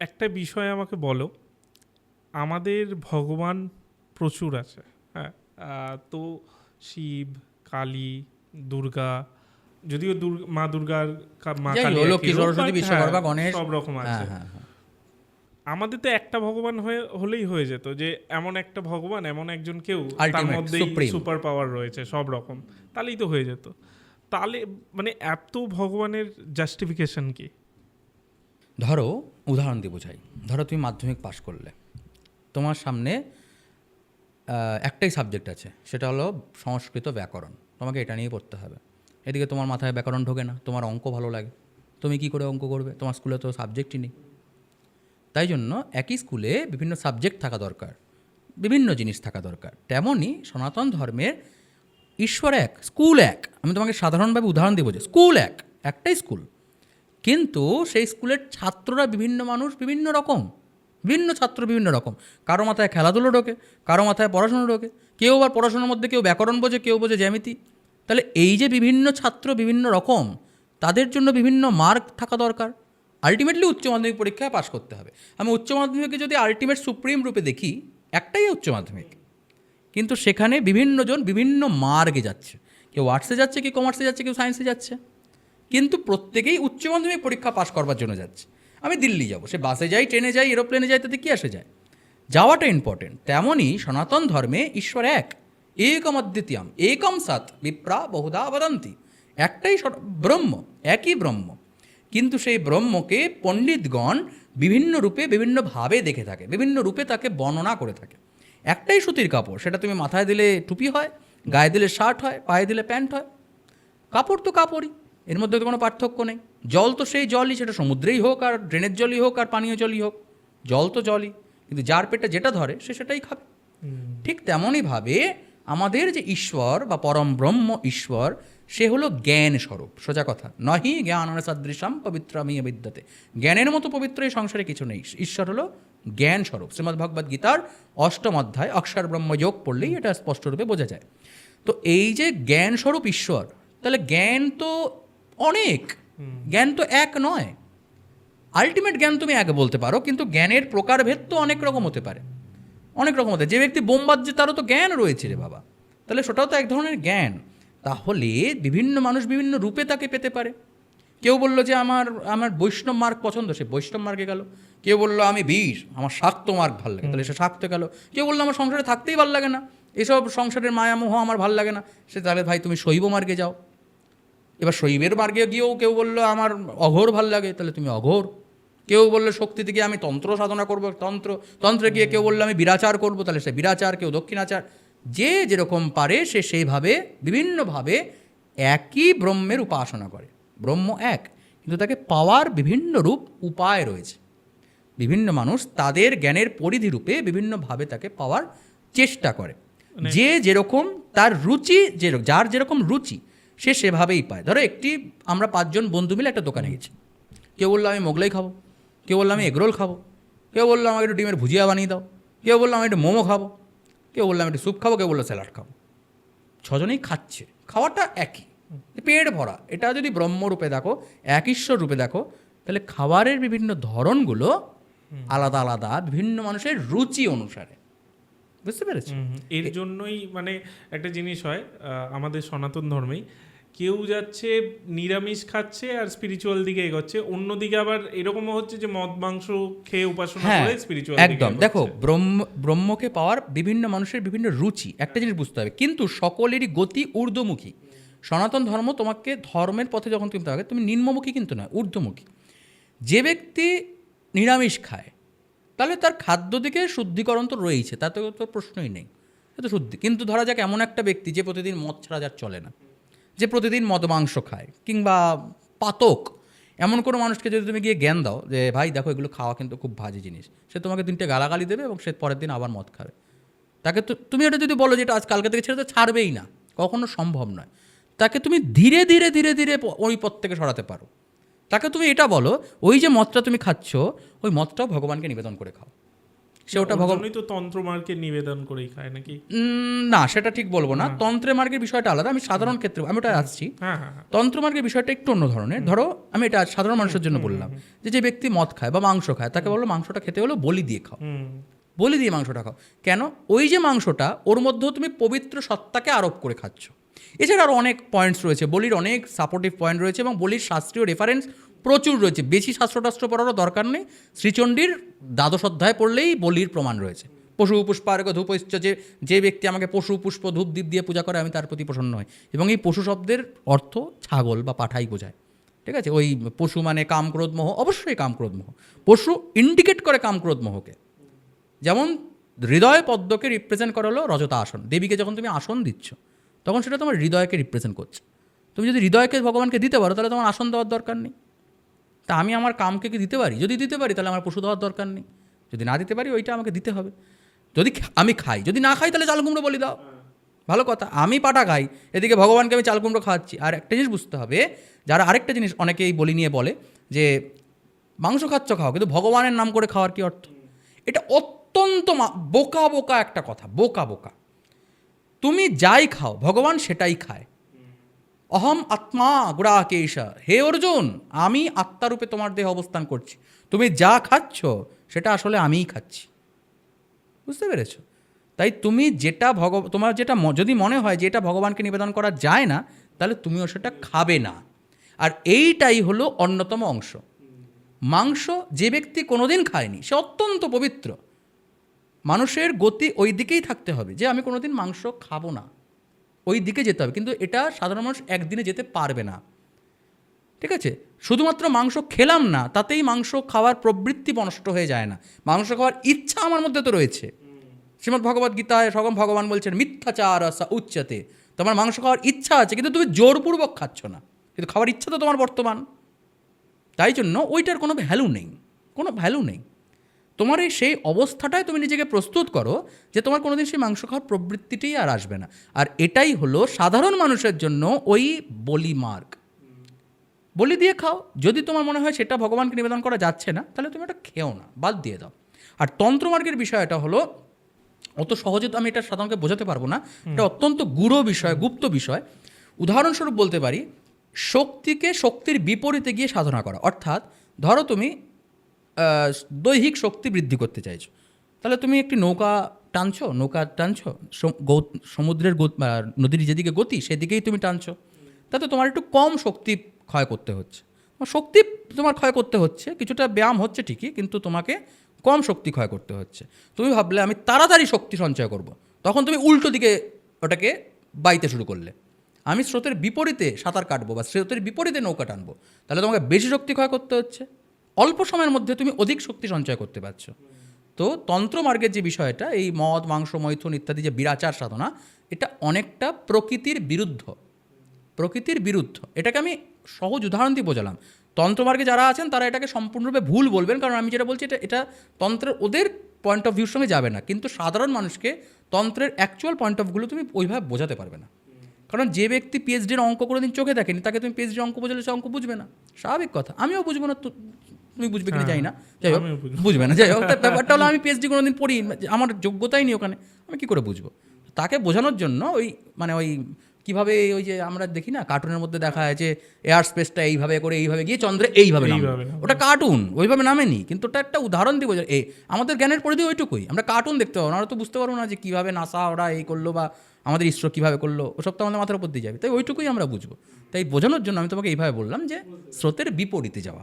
একটা বিষয় আমাকে বলো। আমাদের ভগবান প্রচুর আছে হ্যাঁ? তো শিব কালী দুর্গা যদিও মা দুর্গার মা কালী সরস্বতী, বিশ্বকর্মা, হ্যাঁ, গণেশ, সব রকম আছে। হ্যাঁ হ্যাঁ আমাদের তো একটা ভগবান হয়ে হলেই হয়ে যেত যে এমন একটা ভগবান এমন একজন কেউ তার মধ্যেই সুপার পাওয়ার রয়েছে সব রকম। তাহলেই তো হয়ে যেত। তাহলে মানে এত ভগবানের জাস্টিফিকেশন কি? ধরো উদাহরণ দিয়ে বোঝাই। ধরো তুমি মাধ্যমিক পাশ করলে। তোমার সামনে একটাই সাবজেক্ট আছে, সেটা হলো সংস্কৃত ব্যাকরণ। তোমাকে এটা নিয়ে পড়তে হবে। এদিকে তোমার মাথায় ব্যাকরণ ঢোকে না, তোমার অঙ্ক ভালো লাগে। তুমি কি করে অঙ্ক করবে? তোমার স্কুলে তো সাবজেক্টই নেই। তাই জন্য একই স্কুলে বিভিন্ন সাবজেক্ট থাকা দরকার, বিভিন্ন জিনিস থাকা দরকার। তেমনই সনাতন ধর্মের ঈশ্বর এক স্কুল এক। আমি তোমাকে সাধারণভাবে উদাহরণ দিয়ে বোঝাই স্কুল এক, একটাই স্কুল কিন্তু সেই স্কুলের ছাত্ররা বিভিন্ন মানুষ বিভিন্ন রকম, বিভিন্ন ছাত্র বিভিন্ন রকম। কারও মাথায় খেলাধুলো ঢোকে, কারও মাথায় পড়াশুনো ঢোকে। কেউ আবার পড়াশোনার মধ্যে কেউ ব্যাকরণ বোঝে, কেউ বোঝে জ্যামিতি। তাহলে এই যে বিভিন্ন ছাত্র বিভিন্ন রকম, তাদের জন্য বিভিন্ন মার্ক থাকা দরকার। আলটিমেটলি উচ্চ মাধ্যমিক পরীক্ষায় পাশ করতে হবে। আমি উচ্চ মাধ্যমিকে যদি আলটিমেট সুপ্রিম রূপে দেখি, একটাই উচ্চ মাধ্যমিক। কিন্তু সেখানে বিভিন্নজন বিভিন্ন মার্গে যাচ্ছে। কেউ আর্টসে যাচ্ছে, কেউ কমার্সে যাচ্ছে, কেউ সায়েন্সে যাচ্ছে। কিন্তু প্রত্যেকেই উচ্চ মাধ্যমিক পরীক্ষা পাশ করবার জন্য যাচ্ছে। আমি দিল্লি যাব, সে বাসে যাই, ট্রেনে যাই, এরোপ্লেনে যাই, তাতে কী আসে যায়? যাওয়াটা ইম্পর্টেন্ট তেমনই সনাতন ধর্মে ঈশ্বর এক, একম অদ্বিতীয়ম, একম সৎ, বিপ্রা বহুধা বদন্তি। একটাই ব্রহ্ম, একই ব্রহ্ম। কিন্তু সেই ব্রহ্মকে পণ্ডিতগণ বিভিন্ন রূপে বিভিন্নভাবে দেখে থাকে, বিভিন্ন রূপে তাকে বর্ণনা করে থাকে। একটাই সুতির কাপড়, সেটা তুমি মাথায় দিলে টুপি হয়, গায়ে দিলে শার্ট হয়, পায়ে দিলে প্যান্ট হয়। কাপড় তো কাপড়ই। এর মধ্যে তো কোনো পার্থক্য নেই। জল তো সেই জলই সেটা সমুদ্রেই হোক আর ড্রেনের জলই হোক আর পানীয় জলই হোক। জল তো জলই কিন্তু যার পেটে যেটা ধরে সে সেটাই খাবে। ঠিক তেমনইভাবে আমাদের যে ঈশ্বর বা পরম ব্রহ্ম ঈশ্বর সে হলো জ্ঞান স্বরূপ। সোজা কথা নহি জ্ঞান সদৃশম পবিত্রামি বিদ্যাতে। জ্ঞানের মতো পবিত্র এই সংসারে কিছু নেই। ঈশ্বর হলো জ্ঞান স্বরূপ। শ্রীমদ্ ভগবদ গীতার অষ্টম অধ্যায় অক্ষর ব্রহ্ম যোগ পড়লেই এটা স্পষ্টরূপে বোঝা যায়। তো এই যে জ্ঞান স্বরূপ ঈশ্বর তাহলে জ্ঞান তো অনেক। জ্ঞান তো এক নয়। আলটিমেট জ্ঞান তুমি এক বলতে পারো কিন্তু জ্ঞানের প্রকারভেদ তো অনেক রকম হতে পারে। অনেক রকম হতে যে ব্যক্তি বোম বাজছে তারও তো জ্ঞান রয়েছে রে বাবা। তাহলে সেটাও তো এক ধরনের জ্ঞান। তাহলে বিভিন্ন মানুষ বিভিন্ন রূপে তাকে পেতে পারে। কেউ বলল যে আমার আমার বৈষ্ণব মার্গ পছন্দ সে বৈষ্ণব মার্গে গেল। কেউ বলল আমি বীর আমার শাক্ত মার্গ ভালো লাগে। তাহলে সে শাক্ত গেল। কেউ বলল আমার সংসারে থাকতেই ভালো লাগে না। এসব সংসারের মায়ামোহ আমার ভালো লাগে না। সে তাহলে ভাই তুমি শৈব মার্গে যাও। এবার শৈবের মার্গে গিয়েও কেউ বলল আমার অঘোর ভালো লাগে। তাহলে তুমি অঘোর। কেউ বলল শক্তি থেকে আমি তন্ত্র সাধনা করব। তন্ত্র তন্ত্রে গিয়ে কেউ বলল আমি বিরাচার করব। তাহলে সে বিরাচার কেউ দক্ষিণাচার। যে যেরকম পারে সে সেইভাবে বিভিন্নভাবে একই ব্রহ্মের উপাসনা করে। ব্রহ্ম এক কিন্তু তাকে পাওয়ার বিভিন্ন রূপ উপায় রয়েছে। বিভিন্ন মানুষ তাদের জ্ঞানের পরিধি রূপে বিভিন্নভাবে তাকে পাওয়ার চেষ্টা করে। যে যেরকম তার রুচি যে যার যেরকম রুচি সে সেভাবেই পায়। ধরো একটি আমরা পাঁচজন বন্ধু মিলে একটা দোকানে গেছি। কেউ বলল আমি মোগলাই খাব। কেউ বলল আমি এগরোল খাব। কেউ বলল আমাকে একটু ডিমের ভুজিয়া বানিয়ে দাও। কেউ বলল আমি একটু মোমো খাব। কেউ বলল আমি একটু স্যুপ খাব। কেউ বলল স্যালাড খাব। ছজনেই খাচ্ছে। খাওয়াটা একই। পেট ভরা। এটা যদি ব্রহ্মরূপে দেখো এক ঈশ্বর রূপে দেখো তাহলে খাবারের বিভিন্ন ধরনগুলো আলাদা আলাদা বিভিন্ন মানুষের রুচি অনুসারে। বুঝতে পেরেছি? এর জন্যই মানে একটা জিনিস হয় আমাদের সনাতন ধর্মেই কেউ যাচ্ছে নিরামিষ খাচ্ছে আর স্পিরিচুয়াল দিকে এগোচ্ছে। অন্যদিকে আবার এরকমও হচ্ছে যে মদ মাংস খেয়ে উপাসনা হ্যাঁ করে স্পিরিচুয়াল একদম। দেখো ব্রহ্ম ব্রহ্মকে পাওয়ার বিভিন্ন মানুষের বিভিন্ন রুচি। একটা জিনিস বুঝতে হবে কিন্তু সকলেরই গতি ঊর্ধ্বমুখী। সনাতন ধর্ম তোমাকে ধর্মের পথে যখন তুমি থাকবে তুমি নিম্নমুখী কিন্তু নয় ঊর্ধ্বমুখী। যে ব্যক্তি নিরামিষ খায় তাহলে তার খাদ্য দিকে শুদ্ধিকরণ তো রয়েছে তাতে তো প্রশ্নই নেই। তো শুদ্ধি। কিন্তু ধরা যাক এমন একটা ব্যক্তি যে প্রতিদিন মদ ছাড়া যার চলে না। যে প্রতিদিন মদ মাংস খায় কিংবা পাতক, এমন কোনো মানুষকে যদি তুমি গিয়ে জ্ঞান দাও যে, ভাই, দেখো, এগুলো খাওয়া কিন্তু খুব বাজে জিনিস। সে তোমাকে তিনটে গালাগালি দেবে এবং সে পরের দিন আবার মদ খাবে। তাকে তো, তুমি এটা যদি বলো যে, এটা আজ কালকে থেকে ছেড়ে তো ছাড়বেই না। কখনো সম্ভব নয়। তাকে তুমি ধীরে ধীরে ধীরে ধীরে ওই পথ থেকে সরাতে পারো। তাকে তুমি এটা বলো, ওই যে মদটা তুমি খাচ্ছ, ওই মদটাও ভগবানকে নিবেদন করে খাও। সে ওটা ভগবানই তো তন্ত্রমার্কে নিবেদন করেই খায় নাকি? না সেটা ঠিক বলব না। তন্ত্রে মার্গের বিষয়টা আলাদা আমি সাধারণ ক্ষেত্রে আমি ওটা আসছি। হ্যাঁ হ্যাঁ হ্যাঁ। তন্ত্রমার্গের বিষয়টা একটু অন্য ধরনের। ধরো আমি এটা সাধারণ মানুষের জন্য বললাম যে যে ব্যক্তি মদ খায় বা মাংস খায় তাকে বলল মাংসটা খেতে হলো বলি দিয়ে খাও। বলি দিয়ে মাংসটা খাও। কেন? ওই যে মাংসটা ওর মধ্যেও তুমি পবিত্র সত্তাকে আরোপ করে খাচ্ছ। এছাড়া আরও অনেক পয়েন্টস রয়েছে। বলির অনেক সাপোর্টিভ পয়েন্ট রয়েছে এবং বলির শাস্ত্রীয় রেফারেন্স প্রচুর রয়েছে। বেশি শাস্ত্রটাস্ত্র পড়ারও দরকার নেই। শ্রীচণ্ডীর দ্বাদশ অধ্যায় পড়লেই বলির প্রমাণ রয়েছে। পশু পুষ্পার্ঘ ধূপ ইচ্ছ যে যে ব্যক্তি আমাকে পশু পুষ্প ধূপ দ্বীপ দিয়ে পূজা করে, আমি তার প্রতি প্রসন্ন হই। এবং এই পশু শব্দের অর্থ ছাগল বা পাঠাই বোঝায়। ঠিক আছে? ওই পশু মানে কাম ক্রোধ মোহ, অবশ্যই কাম ক্রোধ মোহ। পশু ইন্ডিকেট করে কাম ক্রোধ মোহকে। যেমন হৃদয় পদ্মকে রিপ্রেজেন্ট করা হলো রজতা আসন। দেবীকে যখন তুমি আসন দিচ্ছ, তখন সেটা তোমার হৃদয়কে রিপ্রেজেন্ট করছে। তুমি যদি হৃদয়কে ভগবানকে দিতে পারো, তাহলে তোমার আসন দেওয়ার দরকার নেই। তা আমি আমার কামকে কি দিতে পারি? যদি দিতে পারি, তাহলে আমার পশু দেওয়ার দরকার নেই। যদি না দিতে পারি, ওইটা আমাকে দিতে হবে। যদি আমি খাই, যদি না খাই, তাহলে চাল কুমড়ো বলি দাও। ভালো কথা। আমি পাটা খাই, এদিকে ভগবানকে আমি চাল কুমড়ো খাওয়াচ্ছি। আর একটা জিনিস বুঝতে হবে, যারা আরেকটা জিনিস অনেকেই বলি নিয়ে বলে, যে মাংস খাচ্ছ, খাও, কিন্তু ভগবানের নাম করে খাওয়ার কি অর্থ? এটা অত্যন্ত বোকা বোকা একটা কথা, বোকা বোকা। তুমি যাই খাও, ভগবান সেটাই খায়। অহম আত্মা গুড়াকেশ হে অর্জুন, আমি আত্মারূপে তোমার দেহে অবস্থান করছি। তুমি যা খাচ্ছ, সেটা আসলে আমিই খাচ্ছি। বুঝতে পেরেছ? তাই তুমি যেটা ভগ, তোমার যেটা যদি মনে হয় যে এটা ভগবানকে নিবেদন করা যায় না, তাহলে তুমিও সেটা খাবে না। আর এইটাই হলো অন্যতম অংশ। মাংস যে ব্যক্তি কোনোদিন খায়নি, সে অত্যন্ত পবিত্র। মানুষের গতি ওই দিকেই থাকতে হবে যে আমি কোনোদিন মাংস খাব না। ওই দিকে যেতে হবে। কিন্তু এটা সাধারণ মানুষ একদিনে যেতে পারবে না। ঠিক আছে? শুধুমাত্র মাংস খেলাম না, তাতেই মাংস খাওয়ার প্রবৃত্তি নষ্ট হয়ে যায় না। মাংস খাওয়ার ইচ্ছা আমার মধ্যে তো রয়েছে। শ্রীমদ্ ভগবদ গীতায় সগম ভগবান বলছেন, মিথ্যাচার আসা উচ্চতে। তোমার মাংস খাওয়ার ইচ্ছা আছে, কিন্তু তুমি জোরপূর্বক খাচ্ছ না। কিন্তু খাওয়ার ইচ্ছা তো তোমার বর্তমান। তাই জন্য ওইটার কোনো ভ্যালু নেই। কোনো ভ্যালু নেই। তোমার এই সেই অবস্থাটায় তুমি নিজেকে প্রস্তুত করো যে তোমার কোনোদিন সেই মাংস খাওয়ার প্রবৃত্তিটাই আর আসবে না। আর এটাই হলো সাধারণ মানুষের জন্য ওই বলি মার্গ। বলি দিয়ে খাও। যদি তোমার মনে হয় সেটা ভগবানকে নিবেদন করা যাচ্ছে না তাহলে তুমি এটা খেও না বাদ দিয়ে দাও। আর তন্ত্রমার্গের বিষয়টা হলো অত সহজে তো আমি এটা সাধারণকে বোঝাতে পারব না এটা অত্যন্ত গূঢ় বিষয় গুপ্ত বিষয়। উদাহরণস্বরূপ বলতে পারি শক্তিকে শক্তির বিপরীতে গিয়ে সাধনা করা। অর্থাৎ ধরো তুমি দৈহিক শক্তি বৃদ্ধি করতে চাইছো। তাহলে তুমি একটি নৌকা টানছো নৌকা টানছো সমুদ্রের নদীর যেদিকে গতি, সেদিকেই তুমি টানছো। তাতে তোমার একটু কম শক্তি ক্ষয় করতে হচ্ছে। শক্তি তোমার ক্ষয় করতে হচ্ছে, কিছুটা ব্যায়াম হচ্ছে ঠিকই, কিন্তু তোমাকে কম শক্তি ক্ষয় করতে হচ্ছে। তুমি ভাবলে, আমি তাড়াতাড়ি শক্তি সঞ্চয় করব। তখন তুমি উল্টো দিকে ওটাকে বাইতে শুরু করলে। আমি স্রোতের বিপরীতে সাঁতার কাটবো বা স্রোতের বিপরীতে নৌকা টানবো। তাহলে তোমাকে বেশি শক্তি ক্ষয় করতে হচ্ছে। অল্প সময়ের মধ্যে তুমি অধিক শক্তি সঞ্চয় করতে পারছ। তো তন্ত্রমার্গের যে বিষয়টা, এই মদ, মাংস, মৈথুন ইত্যাদি যে বিরাচার সাধনা, এটা অনেকটা প্রকৃতির বিরুদ্ধ। প্রকৃতির বিরুদ্ধ। এটাকে আমি সহজ উদাহরণ দিয়ে বোঝালাম। তন্ত্রমার্গে যারা আছেন, তারা এটাকে সম্পূর্ণরূপে ভুল বলবেন, কারণ আমি যেটা বলছি, এটা এটা তন্ত্রের ওদের পয়েন্ট অফ ভিউর সঙ্গে যাবে না। কিন্তু সাধারণ মানুষকে তন্ত্রের অ্যাকচুয়াল পয়েন্ট অফগুলো তুমি ওইভাবে বোঝাতে পারবে না। কারণ যে ব্যক্তি পিএইচডির অঙ্ক কোনোদিন চোখে দেখেনি, তাকে তুমি পিএইচডির অঙ্ক বোঝালে সে অঙ্ক বুঝবে না। স্বাভাবিক কথা। আমিও বুঝব না তুমি বুঝবে কিনা যাই না। যাই হোক বুঝবে না। যাই হোক ব্যাপারটা হলো আমি পিএইচডি কোনোদিন পড়ি আমার যোগ্যতাই নেই ওখানে। আমি কি করে বুঝব? তাকে বোঝানোর জন্য ওই মানে ওই কীভাবে ওই যে আমরা দেখি না কার্টুনের মধ্যে দেখা যায় যে এয়ার স্পেসটা এইভাবে করে এইভাবে গিয়ে চন্দ্রে এইভাবে ওটা কার্টুন ওইভাবে নামেনি। কিন্তু ওটা একটা উদাহরণ দিয়ে বোঝা এই আমাদের জ্ঞানের পরিধি ওইটুকুই। আমরা কার্টুন দেখতে পাবো না তো বুঝতে পারব না যে কীভাবে নাসা ওরা এই করল বা আমাদের ইসরো কীভাবে করল। ওসব তো আমাদের মাথার উপর দিয়ে যাবে। তাই ওইটুকুই আমরা বুঝব। তাই বোঝানোর জন্য আমি তোমাকে এইভাবে বললাম যে স্রোতের বিপরীতে যাওয়া।